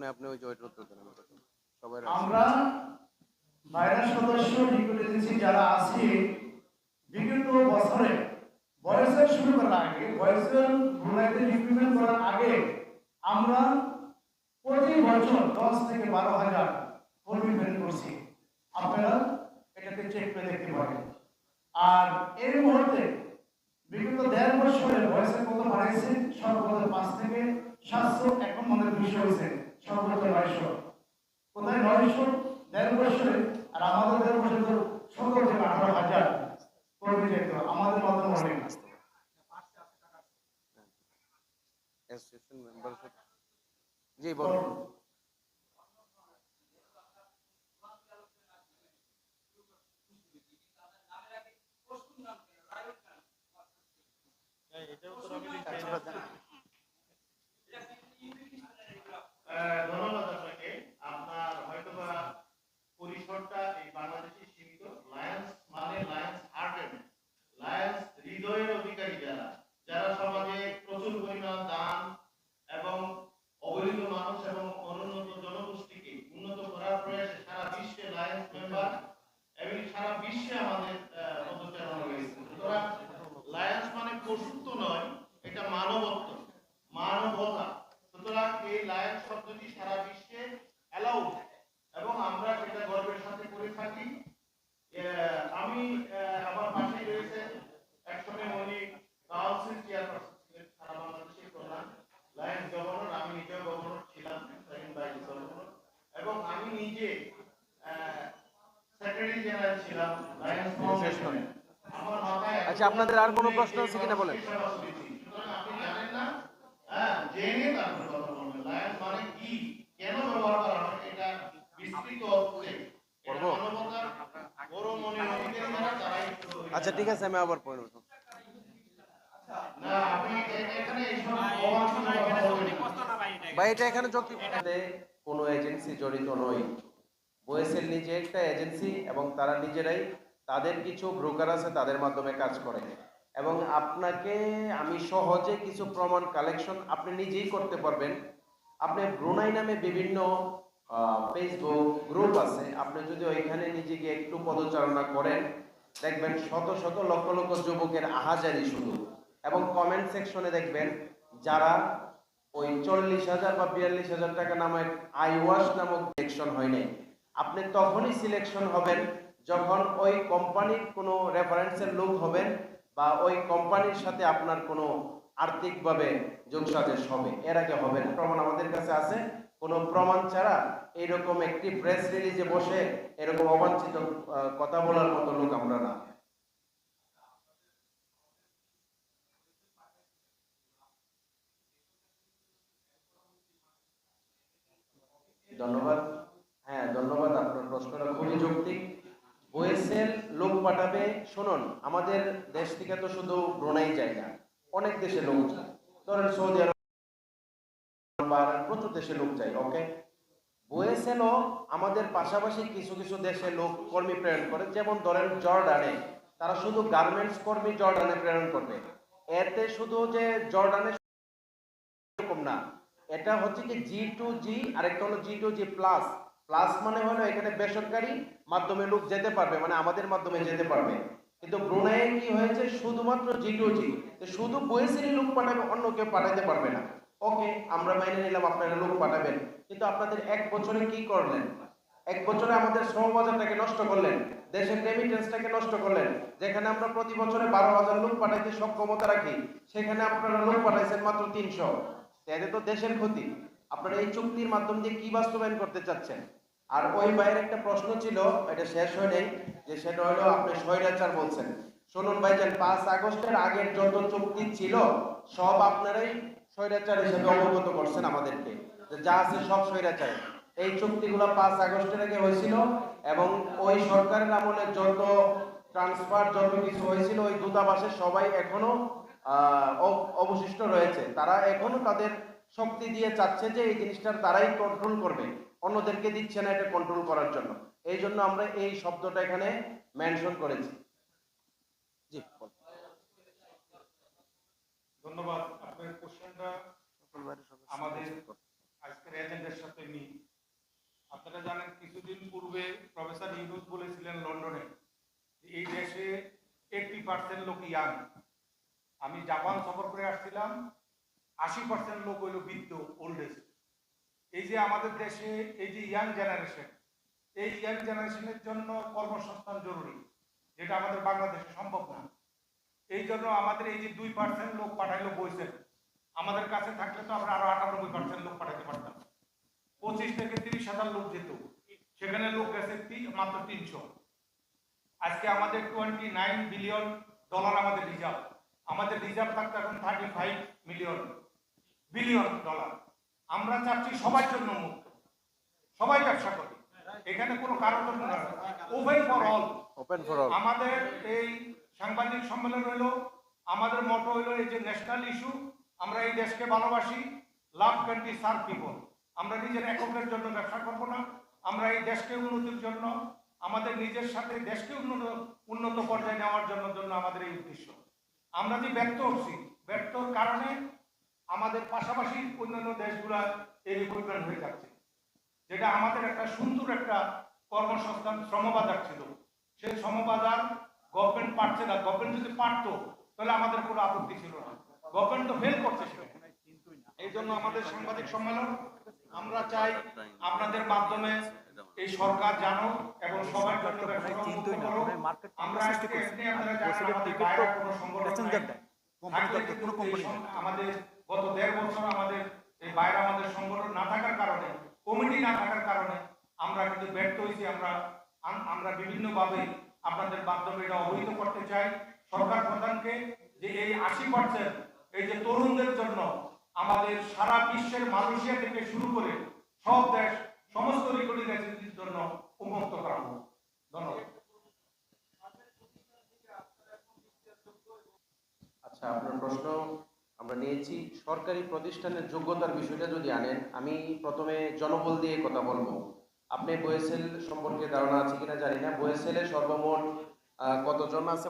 আপনি আপনি ওই জয়ের উত্তর দেন সবাই আমরা ভাইরাস সদস্য এজেন্সি যারা আছি, বিগত বছরে বয়সের শুরু করার আগে বয়সের ঘুরাইতে রিক্রুটমেন্ট করার আগে আমরা প্রতি বছর দশ থেকে বারো হাজার কর্মী বের করছি। আপনারা এটাকে চেক করে দেখতে পারেন। আর এর মুহূর্তে বিগত দেড় বছরে বয়সের কত বাড়াইছে সর্বোচ্চ পাঁচ থেকে সাতশো এখন মনে দুশো হয়েছে। সর্বোচ্চ নয়শো। কোথায় নয়শো? দেড় বছরে। আর আমাদের দেড় বছরে তো সতেরো থেকে আঠারো হাজার কর্মী যেত আমাদের মাধ্যমে হবে না জি বলুন। আহ, ধন্যবাদ আপনাকে আপনার হয়তোবা পরিসরটা এই বাংলাদেশে সীমিত লায়ন্স মানে লায়ন্স হার্টেড লায়ন্স হৃদয়ের অধিকারী যারা যারা সমাজে প্রচুর পরিমাণ দান এবং অবহেলিত মানুষ এবং অনুন্নত জনগোষ্ঠীকে উন্নত করার প্রয়াসে সারা বিশ্বে লায়ন্স মেম্বার এবং সারা বিশ্বে আমাদের আহ, পদচারণা রয়েছে সুতরাং লায়ন্স মানে পশুত্ব নয় এটা মানবত্ব মানবতা সুতরাং এই লায়ন্স শব্দটি সারা বিশ্বে অ্যালাউড এবং আমরা সেটা গর্বের সাথে করে থাকি আহ, আমি আহ, আমার পাশে রয়েছে একসময় উনি কাউন্সিল চেয়ারপারসন ছিলেন সারা বাংলাদেশের প্রধান লায়ন্স গভর্নর আমি নিজেও গভর্নর ছিলাম সেকেন্ড ভাইস গভর্নর এবং আমি সেক্রেটারি জেনারেল ছিলাম লায়ন্স ফাউন্ডেশনে আমার মাথায় আচ্ছা, আপনাদের আর কোনো প্রশ্ন আছে কিনা বলেন। আপনি জানেন না? হ্যাঁ জেনে তারপর কথা বলবেন। লায়ন মানে কি? কেন ব্যবহার করা হয়? এটা বিস্তৃত অর্থে। এটা করব? মানবতার বড় মনের অধিকারী যারা তারাই শুধু এটা- আচ্ছা ঠিক আছে আমি আবার পড়ে উঠব ভাই এটা এখানে যত কোনো এজেন্সি জড়িত নয়। ওয়েসেল নিজে একটা এজেন্সি এবং তারা নিজেরাই তাদের কিছু ব্রোকার আছে তাদের মাধ্যমে কাজ করে। এবং আপনাকে আমি সহজে কিছু প্রমাণ কালেকশন আপনি নিজেই করতে পারবেন। আপনি ব্রুনাই নামে বিভিন্ন ফেসবুক গ্রুপ আছে। আপনি যদি ওইখানে নিজেকে একটু পদচারণা করেন, দেখবেন শত শত লক্ষ লক্ষ যুবকের আহাজারি শুধু। এবং কমেন্ট সেকশনে দেখবেন যারা ওই চল্লিশ হাজার বা বিয়াল্লিশ হাজার টাকা নামে আইওয়াশ নামক সিলেকশন হয় নাই। আপনি তখনই সিলেকশন হবেন যখন ওই কোম্পানির কোনো রেফারেন্সের লোক হবেন বা ওই কোম্পানির সাথে আপনার কোনো আর্থিকভাবে যোগসাজেশ হবে। এর আগে হবে না। প্রমাণ আমাদের কাছে আছে। কোনো প্রমাণ ছাড়া এরকম একটি প্রেস রিলিজে বসে এরকম অবাঞ্ছিত কথা বলার মতো লোক আমরা না। ধন্যবাদ। প্রশ্নটা খুবই যৌক্তিক। ওয়েসেল লোক পাঠাবে, শুনুন, আমাদের দেশ থেকে তো শুধু ব্রুনাই যায় না, অনেক দেশে লোক যায়। ধরেন সৌদি আরব প্রচুর দেশে লোক যায় ওকে ওয়েসেলও আমাদের পাশাপাশি কিছু কিছু দেশে লোক কর্মী প্রেরণ করে, যেমন ধরেন জর্ডানে, তারা শুধু গার্মেন্টস কর্মী জর্ডানে প্রেরণ করবে। এতে শুধু যে জর্ডানে এরকম না, এটা হচ্ছে কি জি টু জি আরেকটা হলো G two G plus plus মানে হলো এখানে বেসরকারি মাধ্যমে লোক যেতে পারবে মানে আমাদের মাধ্যমে যেতে পারবে। কিন্তু ব্রুনাইয়ে কি হয়েছে? শুধুমাত্র জি টু জি শুধু বয়সেরই লোক পাঠাবে, অন্য কেউ পাঠাতে পারবে না। ওকে, আমরা মাইনে নিলাম, আপনারা লোক পাঠাবেন। কিন্তু আপনাদের এক বছরে কি করলেন? এক বছরে আমাদের শ্রম বাজারটাকে নষ্ট করলেন, দেশের রেমিটেন্সটাকে নষ্ট করলেন। যেখানে আমরা প্রতি বছরে বারো হাজার লোক পাঠাইতে সক্ষমতা রাখি, সেখানে আপনারা লোক পাঠাইছেন মাত্র তিনশো। এতে তো দেশের ক্ষতি। আপনারা এই চুক্তির মাধ্যম দিয়ে কি বাস্তবায়ন করতে চাচ্ছেন? আর ওই ভাইয়ের একটা প্রশ্ন ছিল, এটা শেষ হয় নাই, যে সেটা হলো আপনি স্বৈরাচার বলছেন। শুনুন ভাইজান পাঁচ আগস্টের আগের যত চুক্তি ছিল, সব আপনারাই স্বৈরাচার হিসেবে অবগত করছেন আমাদেরকে, যা আছে সব স্বৈরাচার। এই চুক্তিগুলো পাঁচ আগস্টের আগে হয়েছিল এবং ওই সরকারের আমলে যত ট্রান্সফার যত কিছু হয়েছিল, ওই দূতাবাসে সবাই এখনও অবশিষ্ট রয়েছে। তারা এখনও তাদের শক্তি দিয়ে চাচ্ছে যে এই জিনিসটার তারাই কন্ট্রোল করবে। অন্যদেরকে দিচ্ছে না এটা কন্ট্রোল করার জন্য। এই জন্য আমরা এই শব্দটা এখানে মেনশন করেছি। জি ধন্যবাদ। আপনার কোশ্চেনটা আমাদের আজকের এজেন্টের সাথে মিল। আপনারা জানেন কিছুদিন পূর্বে প্রফেসর ইউনুস বলেছিলেন লন্ডনে এই দেশে এইটটি পার্সেন্ট লোক ইয়াং আমি জাপান সফর করে আসছিলাম আশি পার্সেন্ট লোক হইল বৃদ্ধ ওল্ড এজ এই যে আমাদের দেশে এই যে ইয়াং জেনারেশন এই ইয়াং জেনারেশনের জন্য কর্মসংস্থান জরুরি, যেটা আমাদের বাংলাদেশে সম্ভব না। এই জন্য আমাদের এই যে দুই পার্সেন্ট লোক পাঠাইলো বইছেন আমাদের কাছে থাকলে তো আমরা আরও আটানব্বই পার্সেন্ট লোক পাঠাতে পারতাম। পঁচিশ থেকে তিরিশ হাজার লোক যেত, সেখানে লোক গেছে মাত্র তিনশো। আজকে আমাদের টোয়েন্টি নাইন বিলিয়ন ডলার আমাদের রিজার্ভ আমাদের রিজার্ভ থাকতো এখন thirty five million billion dollar আমরা চাচ্ছি সবার জন্য মুক্ত। সবাই ব্যবসা করি। এখানে কোনো জন্য open for all open for all আমাদের এই সাংবাদিক সম্মেলন হইল আমাদের মটো হইল এই যে ন্যাশনাল ইস্যু আমরা এই দেশকে ভালোবাসি লাভ কান্ট্রি সার্ভ পিপল আমরা নিজের এককের জন্য ব্যবসা করব না আমরা এই দেশকে উন্নতির জন্য আমাদের নিজের সাথে দেশকে উন্নত উন্নত পর্যায়ে নেওয়ার জন্য জন্য আমাদের এই উদ্দেশ্য। আমরা যে ব্যর্থ হচ্ছি ব্যর্থর কারণে আমাদের পাশাপাশি অন্যান্য দেশগুলা এই রিক্রুটমেন্ট হয়ে যাচ্ছে। যেটা আমাদের একটা সুন্দর একটা কর্মসংস্থান শ্রমবাজার ছিল। সেই শ্রমবাজার গভর্নমেন্ট পারছে না। গভর্নমেন্ট যদি পারতো তাহলে আমাদের কোনো আপত্তি ছিল না। গভর্নমেন্ট তো ফেল করছে এই জন্য আমাদের সাংবাদিক সম্মেলন আমরা চাই আপনাদের মাধ্যমে এই সরকার জানো এবং সবার জন্য। আমরা আপনারা জানেন আমাদের কোনো সং- আমাদের গত দেড় বছর আমাদের এই বাইরে আমাদের সংগঠন না থাকার কারণে, কমিটি না থাকার কারণে আমরা কিন্তু ব্যর্থ হয়েছি। আমরা আমরা বিভিন্ন ভাবে আপনাদের মাধ্যমে এটা অবহিত করতে চাই। সরকার প্রধানকে যে এই আশি পার্সেন্ট এই যে তরুণদের জন্য আমাদের সারা বিশ্বের মালয়েশিয়া থেকে শুরু করে সব দেশ, সমস্ত রেকর্ডিং এজেন্সির জন্য উন্মুক্ত করা হোক। ধন্যবাদ। আচ্ছা আপনার প্রশ্ন? আমরা নিয়েছি। সরকারি প্রতিষ্ঠানের যোগ্যতার বিষয়টা যদি আনেন, আমি প্রথমে জনবল দিয়ে কথা বলব। আপনি বয়েসেল সম্পর্কে ধারণা আছে কিনা জানি না। বয়েসেলে সর্বমোট কতজন আছে?